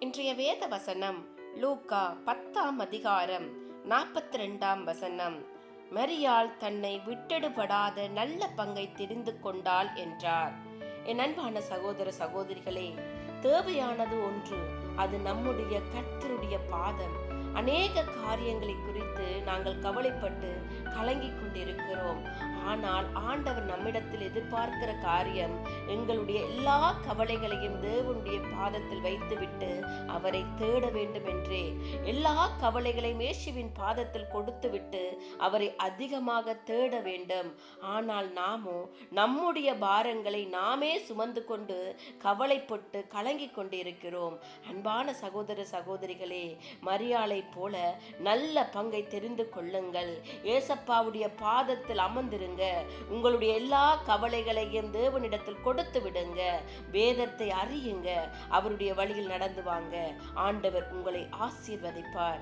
இன்றைய வேத வசனம் லூக்கா பத்தாம் அதிகாரம் நாற்பத்தி ரெண்டாம் வசனம். மரியாள் தன்னை விட்டெடுபடாத நல்ல பங்கை தெரிந்து கொண்டாள் என்றார். என் அன்பான சகோதர சகோதரிகளே தேவையானது ஒன்று அது நம்முடைய கர்த்தருடைய பாதம். அநேக காரியங்களை குறித்து நாங்கள் கவலைப்பட்டு கலங்கி கொண்டிருக்கிறோம் ஆனால் ஆண்டவர் நம்மிடத்தில் எதிர்பார்க்கிற காரியம் எங்களுடைய எல்லா கவலைகளையும் தேவனுடைய பாதத்தில் வைத்துவிட்டு அவரை தேட வேண்டும் என்றே எல்லா கவலைகளையும் இயேசுவின் பாதத்தில் கொடுத்துவிட்டு அவரை அதிகமாக தேட வேண்டும். ஆனால் நாமோ நம்முடைய பாரங்களை நாமே சுமந்து கொண்டு கவலைப்பட்டு கலங்கி கொண்டிருக்கிறோம். அன்பான சகோதர சகோதரிகளே மரியாளை போல நல்ல பங்கை தெரிந்து கொள்ளுங்கள். ஏசப்பாவுடைய பாதத்தில் அமர்ந்திருங்க. உங்களுடைய எல்லா கவலைகளையும் தேவனிடத்தில் கொடுத்து விடுங்க. வேதத்தை அறியுங்க. அவருடைய வழியில் நடந்து வாங்க. ஆண்டவர் உங்களை but